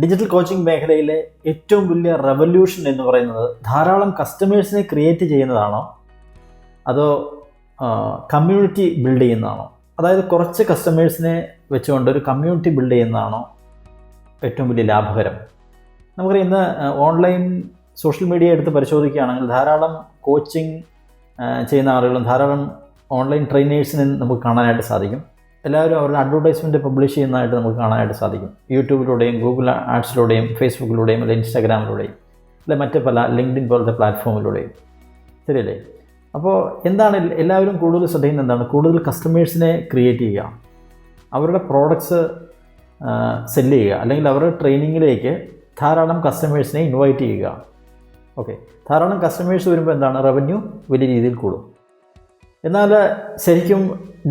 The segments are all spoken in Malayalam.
ഡിജിറ്റൽ കോച്ചിങ് മേഖലയിലെ ഏറ്റവും വലിയ റെവല്യൂഷൻ എന്ന് പറയുന്നത് ധാരാളം കസ്റ്റമേഴ്സിനെ ക്രിയേറ്റ് ചെയ്യുന്നതാണോ? അതോ കമ്മ്യൂണിറ്റി ബിൽഡ് ചെയ്യുന്നതാണോ? അതായത് കുറച്ച് കസ്റ്റമേഴ്സിനെ വെച്ചുകൊണ്ട് ഒരു കമ്മ്യൂണിറ്റി ബിൽഡ് ചെയ്യുന്നതാണോ ഏറ്റവും വലിയ ലാഭകരം? നമുക്കറിയാം ഇന്ന് ഓൺലൈൻ സോഷ്യൽ മീഡിയ എടുത്ത് പരിശോധിക്കുകയാണെങ്കിൽ ധാരാളം കോച്ചിങ് ചെയ്യുന്ന ആളുകളും ധാരാളം ഓൺലൈൻ ട്രെയിനേഴ്സിനെ നമുക്ക് കാണാനായിട്ട് സാധിക്കും. എല്ലാവരും അവരുടെ അഡ്വർടൈസ്മെന്റ് പബ്ലിഷ് ചെയ്യുന്നതായിട്ട് നമുക്ക് കാണാനായിട്ട് സാധിക്കും. യൂട്യൂബിലൂടെയും ഗൂഗിൾ ആഡ്സിലൂടെയും ഫേസ്ബുക്കിലൂടെയും അല്ലെങ്കിൽ ഇൻസ്റ്റാഗ്രാമിലൂടെയും അല്ലെ മറ്റ് പല ലിങ്ക്ഡിൻ പോലത്തെ പ്ലാറ്റ്ഫോമിലൂടെയും ശരിയല്ലേ? അപ്പോൾ എന്താണ് എല്ലാവരും കൂടുതൽ ശ്രദ്ധിക്കുന്നത് എന്താണ്? കൂടുതൽ കസ്റ്റമേഴ്സിനെ ക്രിയേറ്റ് ചെയ്യുക. അവരുടെ പ്രോഡക്ട്സ് സെല്ല് ചെയ്യുക. അല്ലെങ്കിൽ അവരുടെ ട്രെയിനിങ്ങിലേക്ക് ധാരാളം കസ്റ്റമേഴ്സിനെ ഇൻവൈറ്റ് ചെയ്യുക. ഓക്കെ ധാരാളം കസ്റ്റമേഴ്സ് വരുമ്പോൾ എന്താണ്? റവന്യൂ വലിയ രീതിയിൽ കൂടും. എന്നാൽ ശരിക്കും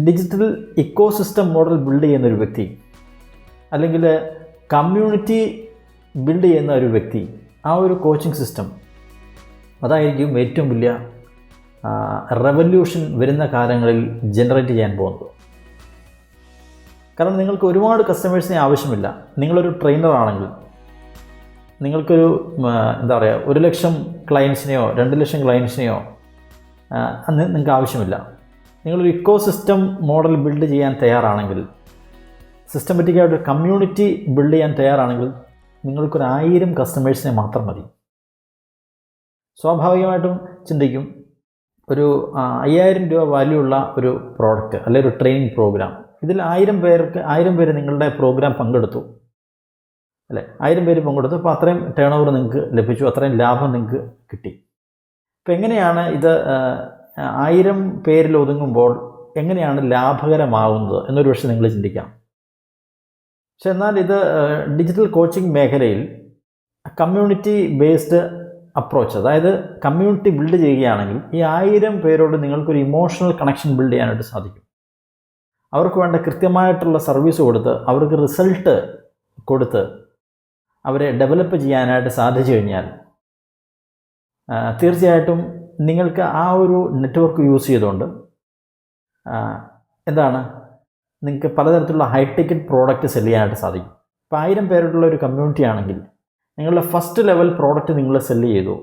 digital ecosystem model build ചെയ്യുന്ന ഒരു വ്യക്തി അല്ലെങ്കിൽ കമ്മ്യൂണിറ്റി ബിൽഡ് ചെയ്യുന്ന ഒരു വ്യക്തി ആ ഒരു കോച്ചിങ് സിസ്റ്റം അതായിരിക്കും ഏറ്റവും വലിയ റെവല്യൂഷൻ വരുന്ന കാലങ്ങളിൽ ജനറേറ്റ് ചെയ്യാൻ പോകുന്നത്. കാരണം നിങ്ങൾക്ക് ഒരുപാട് കസ്റ്റമേഴ്സിനെ ആവശ്യമില്ല. നിങ്ങളൊരു ട്രെയിനർ ആണെങ്കിൽ നിങ്ങൾക്കൊരു എന്താ പറയുക ഒരു ലക്ഷം ക്ലയൻസിനെയോ രണ്ട് ലക്ഷം ക്ലയൻസിനെയോ അന്ന് നിങ്ങൾക്ക് ആവശ്യമില്ല. നിങ്ങളൊരു ഇക്കോ സിസ്റ്റം മോഡൽ ബിൽഡ് ചെയ്യാൻ തയ്യാറാണെങ്കിൽ സിസ്റ്റമാറ്റിക്കായിട്ട് ഒരു കമ്മ്യൂണിറ്റി ബിൽഡ് ചെയ്യാൻ തയ്യാറാണെങ്കിൽ നിങ്ങൾക്കൊരു ആയിരം കസ്റ്റമേഴ്സിനെ മാത്രം മതി. സ്വാഭാവികമായിട്ടും ചിന്തിക്കും ഒരു അയ്യായിരം രൂപ വാല്യൂ ഉള്ള ഒരു പ്രോഡക്റ്റ് അല്ലെങ്കിൽ ഒരു ട്രെയിനിങ് പ്രോഗ്രാം ഇതിൽ ആയിരം പേർക്ക് ആയിരം പേര് നിങ്ങളുടെ പ്രോഗ്രാം പങ്കെടുത്തു. അല്ലേ ആയിരം പേര് പങ്കെടുത്തു അപ്പോൾ അത്രയും ടേൺ ഓവർ നിങ്ങൾക്ക് ലഭിച്ചു അത്രയും ലാഭം നിങ്ങൾക്ക് കിട്ടി. അപ്പോൾ എങ്ങനെയാണ് ഇത് ആയിരം പേരിൽ ഒതുങ്ങുമ്പോൾ എങ്ങനെയാണ് ലാഭകരമാവുന്നത് എന്നൊരു പക്ഷേ നിങ്ങൾ ചിന്തിക്കാം. പക്ഷെ എന്നാൽ ഇത് ഡിജിറ്റൽ കോച്ചിങ് മേഖലയിൽ കമ്മ്യൂണിറ്റി ബേസ്ഡ് അപ്രോച്ച് അതായത് കമ്മ്യൂണിറ്റി ബിൽഡ് ചെയ്യുകയാണെങ്കിൽ ഈ ആയിരം പേരോട് നിങ്ങൾക്കൊരു ഇമോഷണൽ കണക്ഷൻ ബിൽഡ് ചെയ്യാനായിട്ട് സാധിക്കും. അവർക്ക് വേണ്ട കൃത്യമായിട്ടുള്ള സർവീസ് കൊടുത്ത് അവർക്ക് റിസൾട്ട് കൊടുത്ത് അവരെ ഡെവലപ്പ് ചെയ്യാനായിട്ട് സാധിച്ചു കഴിഞ്ഞാൽ തീർച്ചയായിട്ടും നിങ്ങൾക്ക് ആ ഒരു നെറ്റ്വർക്ക് യൂസ് ചെയ്തുകൊണ്ട് എന്താണ് നിങ്ങൾക്ക് പലതരത്തിലുള്ള ഹൈ ടിക്കറ്റ് പ്രോഡക്റ്റ് സെൽ ചെയ്യാനായിട്ട് സാധിക്കും. ഇപ്പോൾ ആയിരം പേരുള്ള ഒരു കമ്മ്യൂണിറ്റി ആണെങ്കിൽ നിങ്ങളുടെ ഫസ്റ്റ് ലെവൽ പ്രോഡക്റ്റ് നിങ്ങൾ സെൽ ചെയ്തു.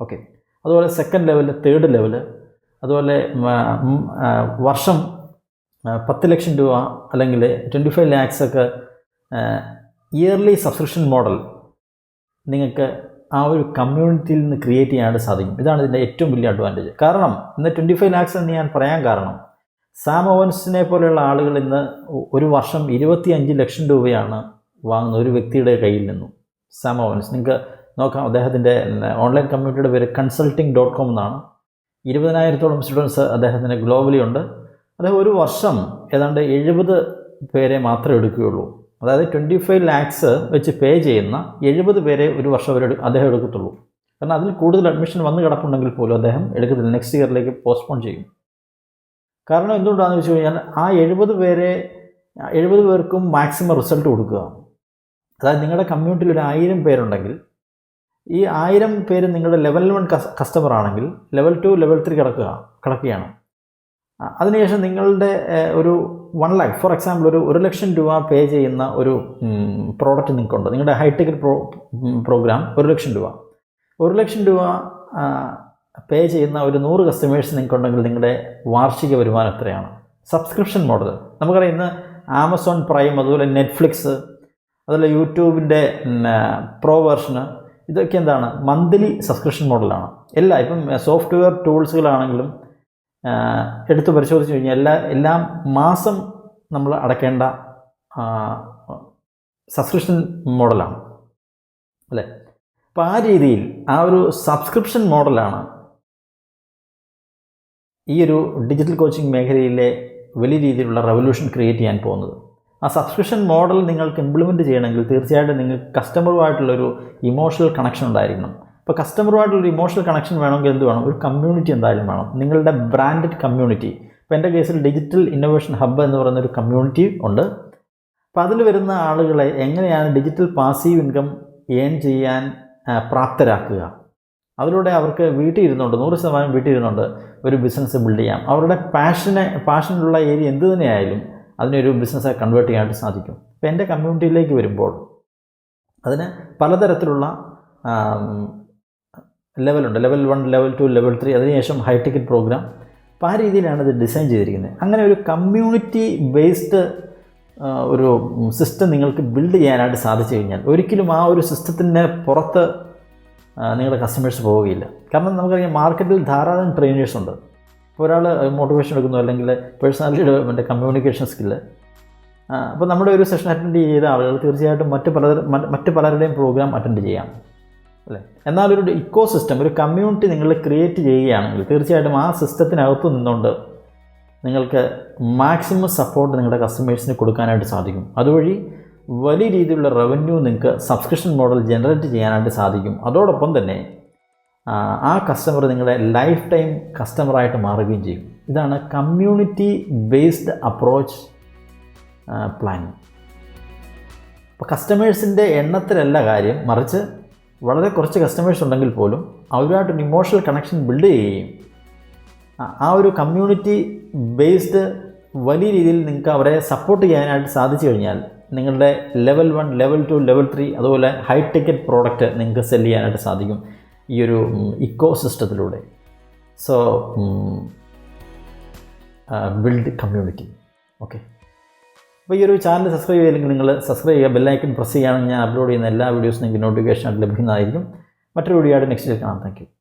ഓക്കെ അതുപോലെ സെക്കൻഡ് ലെവൽ തേർഡ് ലെവൽ അതുപോലെ വർഷം പത്ത് ലക്ഷം രൂപ അല്ലെങ്കിൽ ട്വന്റി ഫൈവ് ലാക്സ് ഒക്കെ ഇയർലി സബ്സ്ക്രിപ്ഷൻ മോഡൽ നിങ്ങൾക്ക് ആ ഒരു കമ്മ്യൂണിറ്റിയിൽ നിന്ന് ക്രിയേറ്റ് ചെയ്യാനായിട്ട് സാധിക്കും. ഇതാണ് ഇതിന്റെ ഏറ്റവും വലിയ അഡ്വാന്റേജ് കാരണം ഇന്ന് ട്വന്റി ഫൈവ് ലാക്സ് എന്ന് ഞാൻ പറയാൻ കാരണം സാം ഓവൻസിനെ പോലെയുള്ള ആളുകൾ ഇന്ന് ഒരു വർഷം ഇരുപത്തി അഞ്ച് ലക്ഷം രൂപയാണ് വാങ്ങുന്ന ഒരു വ്യക്തിയുടെ കയ്യിൽ നിന്നും. സാം ഓവൻസ് നിങ്ങൾക്ക് നോക്കാം അദ്ദേഹത്തിന്റെ ഓൺലൈൻ കമ്മ്യൂണിറ്റിയുടെ പേര് കൺസൾട്ടിംഗ് ഡോട്ട് കോം എന്നാണ്. ഇരുപതിനായിരത്തോളം സ്റ്റുഡൻസ് അദ്ദേഹത്തിന് ഗ്ലോബലി ഉണ്ട്. അദ്ദേഹം ഒരു വർഷം ഏതാണ്ട് എഴുപത് പേരെ മാത്രമേ എടുക്കുകയുള്ളൂ. അതായത് ട്വന്റി ഫൈവ് ലാക്സ് വെച്ച് പേ ചെയ്യുന്ന എഴുപത് പേരെ ഒരു വർഷം വരെ അദ്ദേഹം എടുക്കത്തുള്ളൂ. കാരണം അതിൽ കൂടുതൽ അഡ്മിഷൻ വന്ന് കിടപ്പുണ്ടെങ്കിൽ പോലും അദ്ദേഹം എടുക്കത്തില്ല. നെക്സ്റ്റ് ഇയറിലേക്ക് പോസ്റ്റ്പോൺ ചെയ്യും. കാരണം എന്തുകൊണ്ടാണെന്ന് വെച്ച് കഴിഞ്ഞാൽ ആ എഴുപത് പേരെ എഴുപത് പേർക്കും മാക്സിമം റിസൾട്ട് കൊടുക്കുക. അതായത് നിങ്ങളുടെ കമ്മ്യൂണിറ്റിയിൽ ഒരു ആയിരം പേരുണ്ടെങ്കിൽ ഈ ആയിരം പേര് നിങ്ങളുടെ ലെവൽ വൺ കസ്റ്റമർ ആണെങ്കിൽ ലെവൽ ടു ലെവൽ ത്രീ കിടക്കുക കിടക്കുകയാണ്. അതിനുശേഷം നിങ്ങളുടെ ഒരു വൺ ലാക്ക് ഫോർ എക്സാമ്പിൾ ഒരു ഒരു ലക്ഷം രൂപ പേ ചെയ്യുന്ന ഒരു പ്രോഡക്റ്റ് നിങ്ങൾക്കുണ്ട്. നിങ്ങളുടെ ഹൈ ടിക്കറ്റ് പ്രോ പ്രോഗ്രാം ഒരു ലക്ഷം രൂപ. ഒരു ലക്ഷം രൂപ പേ ചെയ്യുന്ന ഒരു നൂറ് കസ്റ്റമേഴ്സ് നിങ്ങൾക്കുണ്ടെങ്കിൽ നിങ്ങളുടെ വാർഷിക വരുമാനം എത്രയാണ്? സബ്സ്ക്രിപ്ഷൻ മോഡൽ നമുക്കറിയാം ഇന്ന് ആമസോൺ പ്രൈം അതുപോലെ നെറ്റ്ഫ്ലിക്സ് അതുപോലെ യൂട്യൂബിന്റെ പ്രോ വേർഷന് ഇതൊക്കെ എന്താണ്? മന്ത്ലി സബ്സ്ക്രിപ്ഷൻ മോഡലാണ് എല്ലാ ഇപ്പം സോഫ്റ്റ്വെയർ ടൂൾസുകളാണെങ്കിലും എടുത്ത് പരിശോധിച്ച് കഴിഞ്ഞാൽ എല്ലാ എല്ലാം മാസം നമ്മൾ അടയ്ക്കേണ്ട സബ്സ്ക്രിപ്ഷൻ മോഡലാണ് അല്ലേ? അപ്പോൾ ആ രീതിയിൽ ആ ഒരു സബ്സ്ക്രിപ്ഷൻ മോഡലാണ് ഈ ഒരു ഡിജിറ്റൽ കോച്ചിങ് മേഖലയിലെ വലിയ രീതിയിലുള്ള റെവല്യൂഷൻ ക്രിയേറ്റ് ചെയ്യാൻ പോകുന്നത്. ആ സബ്സ്ക്രിപ്ഷൻ മോഡൽ നിങ്ങൾക്ക് ഇംപ്ലിമെന്റ് ചെയ്യണമെങ്കിൽ തീർച്ചയായിട്ടും നിങ്ങൾക്ക് കസ്റ്റമറുമായിട്ടുള്ളൊരു ഇമോഷണൽ കണക്ഷൻ ഉണ്ടായിരിക്കണം. ഇപ്പോൾ കസ്റ്റമറുമായിട്ടുള്ള ഇമോഷണൽ കണക്ഷൻ വേണമെങ്കിൽ എന്ത് വേണം? ഒരു കമ്മ്യൂണിറ്റി എന്തായാലും വേണം. നിങ്ങളുടെ ബ്രാൻഡഡ് കമ്മ്യൂണിറ്റി ഇപ്പോൾ എന്റെ കേസിൽ ഡിജിറ്റൽ ഇന്നോവേഷൻ ഹബ്ബ് എന്ന് പറയുന്ന ഒരു കമ്മ്യൂണിറ്റി ഉണ്ട്. അപ്പോൾ അതിൽ വരുന്ന ആളുകളെ എങ്ങനെയാണ് ഡിജിറ്റൽ പാസീവ് ഇൻകം ഏൺ ചെയ്യാൻ പ്രാപ്തരാക്കുക? അതിലൂടെ അവർക്ക് വീട്ടിൽ ഇരുന്നുണ്ട് നൂറ് ശതമാനം വീട്ടിൽ ഇരുന്നുണ്ട് ഒരു ബിസിനസ് ബിൽഡ് ചെയ്യാം. അവരുടെ പാഷനെ പാഷനുള്ള ഏരിയ എന്ത് തന്നെയായാലും അതിനൊരു ബിസിനസ്സായി കൺവേർട്ട് ചെയ്യാനായിട്ട് സാധിക്കും. അപ്പോൾ എന്റെ കമ്മ്യൂണിറ്റിയിലേക്ക് വരുമ്പോൾ അതിന് പലതരത്തിലുള്ള ലെവലുണ്ട് level one level two level three അതിനുശേഷം ഹൈ ടിക്കറ്റ് പ്രോഗ്രാം അപ്പോൾ ആ രീതിയിലാണ് ഇത് ഡിസൈൻ ചെയ്തിരിക്കുന്നത്. അങ്ങനെ ഒരു കമ്മ്യൂണിറ്റി ബേസ്ഡ് ഒരു സിസ്റ്റം നിങ്ങൾക്ക് ബിൽഡ് ചെയ്യാനായിട്ട് സാധിച്ചു കഴിഞ്ഞാൽ ഒരിക്കലും ആ ഒരു സിസ്റ്റത്തിന്റെ പുറത്ത് നിങ്ങളുടെ കസ്റ്റമേഴ്സ് പോവുകയില്ല. കാരണം നമുക്കറിയാം മാർക്കറ്റിൽ ധാരാളം ട്രെയിനേഴ്സ് ഉണ്ട്. ഇപ്പോൾ ഒരാൾ മോട്ടിവേഷൻ എടുക്കുന്നു അല്ലെങ്കിൽ പേഴ്സണാലിറ്റി ഡെവലപ്മെന്റ് കമ്മ്യൂണിക്കേഷൻ സ്കില്ല് അപ്പോൾ നമ്മുടെ ഒരു സെഷൻ അറ്റൻഡ് ചെയ്ത ആളുകൾ തീർച്ചയായിട്ടും മറ്റ് പല മറ്റ് പലരുടെയും പ്രോഗ്രാം അറ്റൻഡ് ചെയ്യാം. അല്ലേ? എന്നാൽ ഒരു ഇക്കോ സിസ്റ്റം ഒരു കമ്മ്യൂണിറ്റി നിങ്ങൾ ക്രിയേറ്റ് ചെയ്യുകയാണെങ്കിൽ തീർച്ചയായിട്ടും ആ സിസ്റ്റത്തിനകത്ത് നിന്നുകൊണ്ട് നിങ്ങൾക്ക് മാക്സിമം സപ്പോർട്ട് നിങ്ങളുടെ കസ്റ്റമേഴ്സിന് കൊടുക്കാനായിട്ട് സാധിക്കും. അതുവഴി വലിയ രീതിയിലുള്ള റവന്യൂ നിങ്ങൾക്ക് സബ്സ്ക്രിപ്ഷൻ മോഡൽ ജനറേറ്റ് ചെയ്യാനായിട്ട് സാധിക്കും. അതോടൊപ്പം തന്നെ ആ, കസ്റ്റമർ നിങ്ങളുടെ ലൈഫ് ടൈം കസ്റ്റമറായിട്ട് മാറുകയും ചെയ്യും. ഇതാണ് കമ്മ്യൂണിറ്റി ബേസ്ഡ് അപ്രോച്ച് പ്ലാനിങ് അപ്പോൾ കസ്റ്റമേഴ്സിന്റെ എണ്ണത്തിലല്ല കാര്യം മറിച്ച് വളരെ കുറച്ച് കസ്റ്റമേഴ്സ് ഉണ്ടെങ്കിൽ പോലും അവരുമായിട്ട് ഒരു ഇമോഷണൽ കണക്ഷൻ ബിൽഡ് ചെയ്യുകയും ആ- ഒരു കമ്മ്യൂണിറ്റി ബേസ്ഡ് വലിയ രീതിയിൽ നിങ്ങൾക്ക് അവരെ സപ്പോർട്ട് ചെയ്യാനായിട്ട് സാധിച്ചു കഴിഞ്ഞാൽ നിങ്ങളുടെ level one level two level three അതുപോലെ ഹൈ ടിക്കറ്റ് പ്രോഡക്റ്റ് നിങ്ങൾക്ക് സെൽ ചെയ്യാനായിട്ട് സാധിക്കും ഈ ഒരു ഇക്കോ സിസ്റ്റത്തിലൂടെ സോ ബിൽഡ് കമ്മ്യൂണിറ്റി ഓക്കെ അപ്പോൾ ഈ ഒരു ചാനൽ സബ്സ്ക്രൈബ് ചെയ്തില്ലെങ്കിൽ നിങ്ങൾ സബ്സ്ക്രൈബ് ചെയ്യുക ബെല്ലൈക്കൺ പ്രസ് ചെയ്യുകയാണെങ്കിൽ ഞാൻ അപ്ലോഡ് ചെയ്യുന്ന എല്ലാ വീഡിയോസും നിങ്ങൾക്ക് നോട്ടിഫിക്കേഷൻ ലഭിക്കുന്നതായിരിക്കും. മറ്റൊരു വീഡിയോ ആയിട്ട് നെക്സ്റ്റ് കാണാം. താങ്ക്